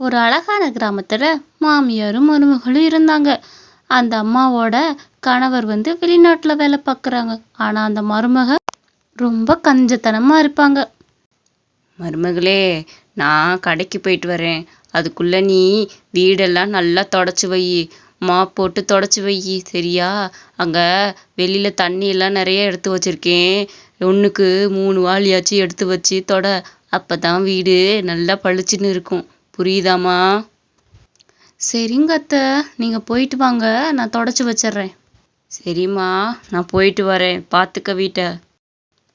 ஒரு அழகான கிராமத்தில் மாமியாரும் மருமகளும் இருந்தாங்க. அந்த அம்மாவோட கணவர் வந்து வெளிநாட்டில் வேலை பார்க்குறாங்க ஆனால் அந்த மருமக ரொம்ப கஞ்சத்தனமாக இருப்பாங்க. மருமகளே நான் கடைக்கு போயிட்டு வரேன். அதுக்குள்ளே நீ வீடெல்லாம் நல்லா தொடச்சி வை. மா போட்டு தொடச்சி வை. சரியா? அங்கே வெளியில் தண்ணியெல்லாம் நிறைய எடுத்து வச்சிருக்கேன். ஒன்றுக்கு மூணு வாளியாச்சும் எடுத்து வச்சு தொட. அப்போ தான் வீடு நல்லா பளிச்சுன்னு இருக்கும். புரியுதாம்மா? சரிங்க அத்தை நீங்க போயிட்டு வாங்க நான் தொடச்சி வச்சிட்றேன் சரிம்மா நான் போயிட்டு வரேன் பாத்துக்க வீட்டை.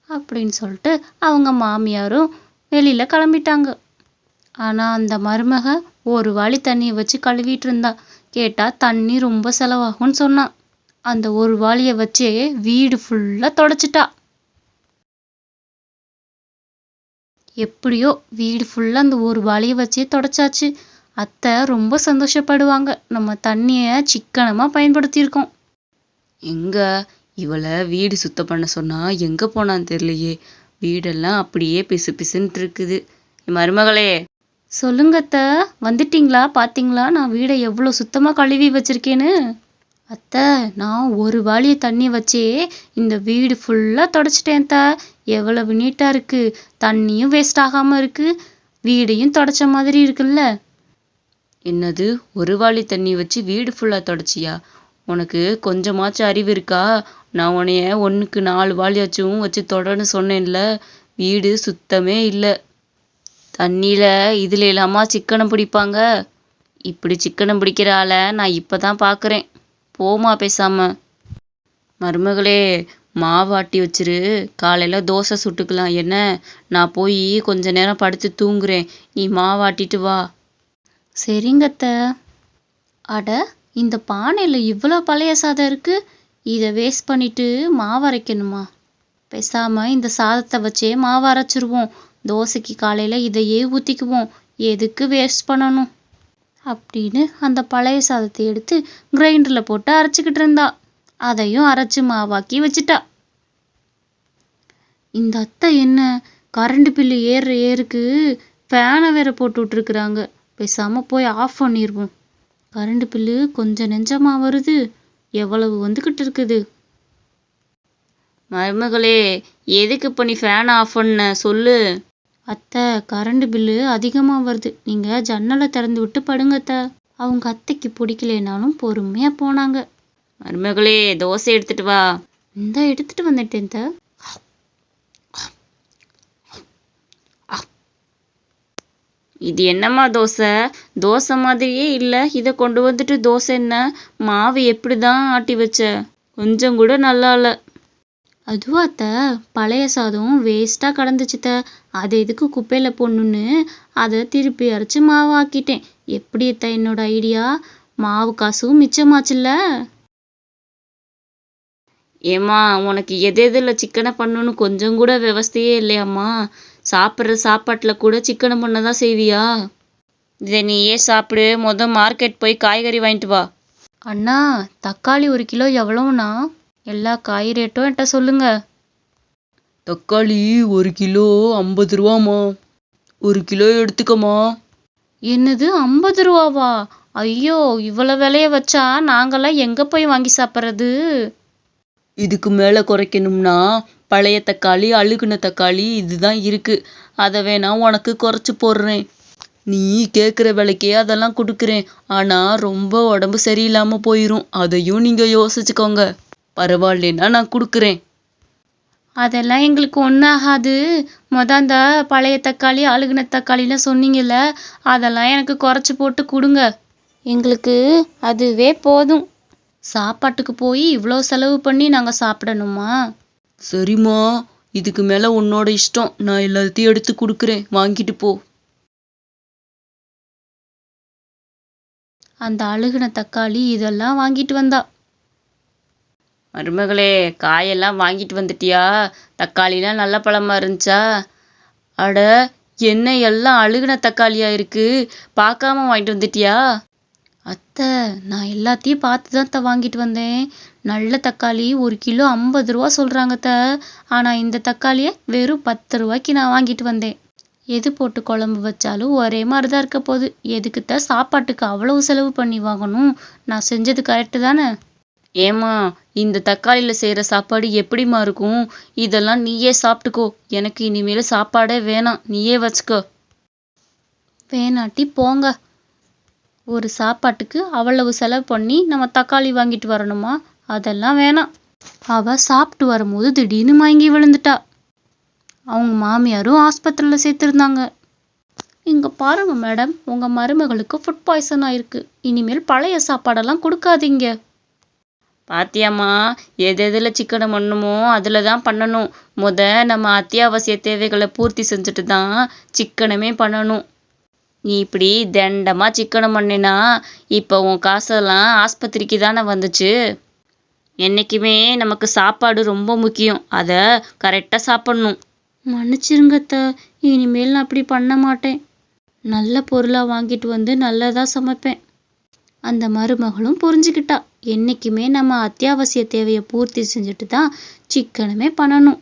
அப்படின்னு சொல்லிட்டு அவங்க மாமியாரும் வெளியில கிளம்பிட்டாங்க. ஆனா அந்த மருமக ஒரு வாளி தண்ணியை வச்சு கழுவிட்டு இருந்தா. கேட்டா தண்ணி ரொம்ப செலவாகும்னு சொன்னான் அந்த ஒரு வாளிய வச்சே வீடு ஃபுல்லா தொடச்சிட்டா. எப்படியோ வீடு ஃபுல்லா அந்த ஒரு வாளிய வச்சே தொடச்சாச்சு. அத்தை ரொம்ப சந்தோஷப்படுவாங்க. நம்ம தண்ணிய சிக்கனமா பயன்படுத்தியிருக்கோம். எங்க? இவளை வீடு சுத்தம் பண்ண சொன்னா எங்க போனான்னு தெரியலையே. வீடெல்லாம் அப்படியே பிசு பிசுன்ட்டு இருக்குது. மருமகளே. சொல்லுங்க அத்தை. வந்துட்டீங்களா? பாத்தீங்களா? நான் வீடை எவ்வளவு சுத்தமா கழுவி வச்சிருக்கேன்னு. அத்தை நான் ஒரு வாளிய தண்ணி வச்சே இந்த வீடு ஃபுல்லாக தொடச்சிட்டேன் அத்தை. எவ்வளவு நீட்டாக இருக்கு. தண்ணியும் வேஸ்ட் ஆகாமல் இருக்கு. வீடையும் தொடச்ச மாதிரி இருக்குல்ல. என்னது? ஒரு வாளி தண்ணி வச்சு வீடு ஃபுல்லாக தொடச்சியா? உனக்கு கொஞ்சமாச்சும் அறிவு இருக்கா? நான் உன்னைய ஒன்றுக்கு நாலு வாளியாச்சும் வச்சு தொடன்னு சொன்னேன்ல. வீடு சுத்தமே இல்லை. தண்ணியில் இதில் இல்லாமல் சிக்கனம் பிடிப்பாங்க. இப்படி சிக்கனம் பிடிக்கிற ஆளை நான் இப்போ தான் பார்க்குறேன் போமா பேசாம. மருமகளே மாவாட்டி வச்சிரு. காலையில தோசை சுட்டுக்கலாம். என்ன? நான் போய் கொஞ்ச நேரம் படுத்து தூங்குறேன். நீ மாவாட்டிட்டு வா. சரிங்கத்த அட இந்த பானையில் இவ்வளோ பழைய சாதம் இருக்கு. இதை வேஸ்ட் பண்ணிட்டு மாவு அரைக்கணுமா? இந்த சாதத்தை வச்சே மாவரைச்சிருவோம் தோசைக்கு காலையில் இதையே ஊற்றிக்குவோம் எதுக்கு வேஸ்ட் பண்ணணும்? அப்படின்னு அந்த பழைய சாதத்தை எடுத்து கிரைண்டர்ல போட்டு அரைச்சிக்கிட்டு இருந்தா. அதையும் அரைச்சு மாவாக்கி வச்சிட்டா. இந்த அத்தை என்ன கரண்ட் பில்லு ஏறுற ஏருக்கு ஃபேனை வேற போட்டு விட்டுருக்குறாங்க. பேசாம போய் ஆஃப் பண்ணிடுவோம் கரண்ட் பில்லு கொஞ்சம் நெஞ்சமா வருது. எவ்வளவு வந்துகிட்டு இருக்குது? மருமகளே எதுக்கு இப்போ நீ ஃபேன் ஆஃப் பண்ண? சொல்லு. அத்தை கரண்ட் பில்லு அதிகமா வருது. நீங்க ஜன்னலை திறந்து விட்டு படுங்க அத்தை. அவங்க அத்தைக்கு பிடிக்கலைனாலும் பொறுமையா போனாங்க. மருமகளே தோசை எடுத்துட்டு வா. இந்த எடுத்துட்டு வந்துட்டேன் த இது என்னம்மா தோசை? தோசை மாதிரியே இல்ல. இத கொண்டு வந்துட்டு தோசை என்ன? மாவு எப்படிதான் ஆட்டி வச்ச? கொஞ்சம் கூட நல்லா இல்ல அதுவா அத்தை? பழைய சாதம் வேஸ்ட்டாக கடந்துச்சுத்த அதை எதுக்கு குப்பையில போடணும்னு? அதை திருப்பி அரைச்சு மாவாக்கிட்டேன். எப்படி அத்தை என்னோட ஐடியா? மாவு காசும் மிச்சமாச்சுல்ல? ஏம்மா உனக்கு எது எதில் சிக்கனை பண்ணணும்னு கொஞ்சம் கூட விவஸ்தையே இல்லையாம்மா. சாப்பிடுற சாப்பாட்டுல கூட சிக்கனை பண்ணதான் செய்வியா? இதை நீயே சாப்பிடு. முத மார்க்கெட் போய் காய்கறி வாங்கிட்டு வா. அண்ணா தக்காளி ஒரு கிலோ எவ்வளவுண்ணா? எல்லா காய் ரேட்டும் என்கிட்ட சொல்லுங்க. தக்காளி ஒரு கிலோ ஐம்பது ரூபாம்மா. ஒரு கிலோ எடுத்துக்கம்மா. என்னது ஐம்பது ரூபாவா? ஐயோ இவ்வளவு விலைய வச்சா நாங்கெல்லாம் எங்க போய் வாங்கி சாப்பிடுறது? இதுக்கு மேல குறைக்கணும்னா பழைய தக்காளி அழுகுன தக்காளி இதுதான் இருக்கு. அதை வேணா உனக்கு குறைச்சு போடுறேன். நீ கேக்குற விலைக்கே அதெல்லாம் கொடுக்குறேன். ஆனா ரொம்ப உடம்பு சரியில்லாம போயிரும். அதையும் நீங்க யோசிச்சுக்கோங்க. பரவாயில்லைன்னா நான் கொடுக்குறேன். அதெல்லாம் எங்களுக்கு ஒன்றும் ஆகாது மொத அந்த பழைய தக்காளி அழுகுன தக்காளிலாம் சொன்னீங்கல்ல அதெல்லாம் எனக்கு குறைச்சி போட்டு கொடுங்க. எங்களுக்கு அதுவே போதும். சாப்பாட்டுக்கு போய் இவ்வளோ செலவு பண்ணி நாங்கள் சாப்பிடணுமா? சரிம்மா. இதுக்கு மேல உன்னோட இஷ்டம். நான் எல்லாத்தையும் எடுத்து கொடுக்குறேன். வாங்கிட்டு போ. அந்த அழுகுன தக்காளி இதெல்லாம் வாங்கிட்டு வந்தா. மருமகளே காயெல்லாம் வாங்கிட்டு வந்துட்டியா? தக்காளிலாம் நல்ல பழமா இருந்துச்சா? அட என்ன எல்லாம் அழுகுன தக்காளியா இருக்கு? பார்க்காம வாங்கிட்டு வந்துட்டியா? அத்தை நான் எல்லாத்தையும் பார்த்து தான் வாங்கிட்டு வந்தேன். நல்ல தக்காளி ஒரு கிலோ ஐம்பது ரூபா சொல்றாங்க ஆனால் இந்த தக்காளியை வெறும் பத்து ரூபாய்க்கு நான் வாங்கிட்டு வந்தேன். எது போட்டு குழம்பு வச்சாலும் ஒரே மாதிரி தான் இருக்க போகுது. எதுக்குத்தான் சாப்பாட்டுக்கு அவ்வளவு செலவு பண்ணி வாங்கணும்? நான் செஞ்சது கரெக்டு தானே? ஏம்மா இந்த தக்காளியில் செய்கிற சாப்பாடு எப்படிம்மா இருக்கும்? இதெல்லாம் நீயே சாப்பிட்டுக்கோ. எனக்கு இனிமேல் சாப்பாடே வேணாம். நீயே வச்சுக்கோ. வேணாட்டி போங்க. ஒரு சாப்பாட்டுக்கு அவ்வளவு செலவு பண்ணி நம்ம தக்காளி வாங்கிட்டு வரணுமா? அதெல்லாம் வேணாம். அவ சாப்பிட்டு வரும்போது திடீர்னு மயங்கி விழுந்துட்டா. அவங்க மாமியாரும் ஆஸ்பத்திரியில் சேர்த்துருந்தாங்க. இங்க பாருங்க மேடம் உங்க மருமகளுக்கு ஃபுட் பாய்சன் ஆயிருக்கு. இனிமேல் பழைய சாப்பாடெல்லாம் கொடுக்காதீங்க. பாத்தியாம்மா எது சிக்கனம் பண்ணணுமோ அதில் தான் பண்ணணும். முத நம்ம அத்தியாவசிய தேவைகளை பூர்த்தி செஞ்சுட்டு தான் சிக்கனமே பண்ணணும். நீ இப்படி தண்டமாக சிக்கனம் பண்ணினா இப்போ உன் காசெல்லாம் ஆஸ்பத்திரிக்கு தானே வந்துச்சு? என்னைக்குமே நமக்கு சாப்பாடு ரொம்ப முக்கியம். அதை கரெக்டாக சாப்பிட்ணும். மன்னிச்சிருங்கத்த இனிமேல் நான் அப்படி பண்ண மாட்டேன். நல்ல பொருளாக வாங்கிட்டு வந்து நல்லதாக சமைப்பேன். அந்த மருமகளும் புரிஞ்சுக்கிட்டா. என்றைக்குமே நம்ம அத்தியாவசிய தேவையை பூர்த்தி செஞ்சுட்டு தான் சிக்கனமே பண்ணணும்.